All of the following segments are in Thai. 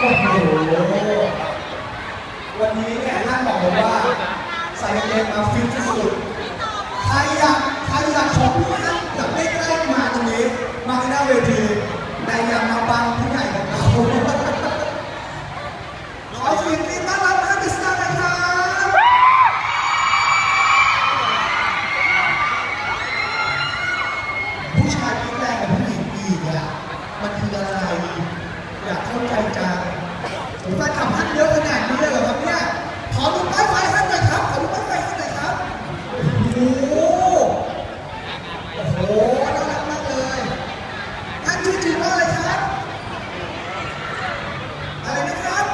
โอ้โหวันนี้เนี่ยท่านบอกผมว่าใส่เกมมาฟิตที่สุดใครอยากใครอยากชมพี่นะอนากได้ใกล้มาตรงนี้ มาที่หน้าเวทีในยามมาบังที่ใหญ่ของเราขอเสียงกรี๊ดต้อนรับนักดิสการนะครับผู้ชายทีแรงกับผู้หญิงอีกอะมันคืออะไรอยากเข้าใจใจ แฟนคลับท่าเยอะขนาดนี้เลยเหรอครับเนี่ยขอดูป้ายไฟท่ายครับ ขอดูป้ายไฟท่ายครับ โอ้โห โอ้โห น่ารักมากเลย ท่าจริงว่าอะไรครับ อะไรนะครับ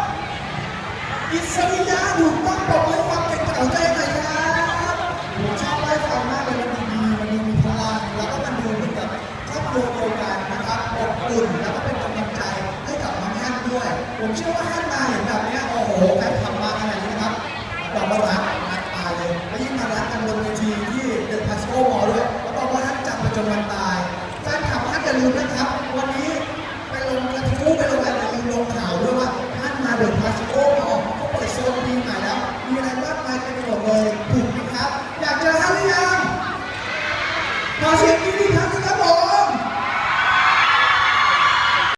อิสริยะถูกต้งปรบมือความเก่งกาจขอใจหน่อยครับผมชอบป้ายเลยดีมันมีพลัง แล้วก็มันเป็นแบบครอบครัวเดีกันนะครับอบอุ่น ผมเชื่อว่าท่านมาเห็นแบบนี้โอ้โหแฟนคลัมาขนาดนี้นะครับบอกว่ารักรักมเลยและยิ่งมารักกันบนเวทีที่เดอะพาสโกมอลด้วยแล้วบอกว่าท่านจับประจนวันตายแฟนคลับท่านอย่าลืมนะครับ วันนี้ไปลงกระทู้ไปลงอะไร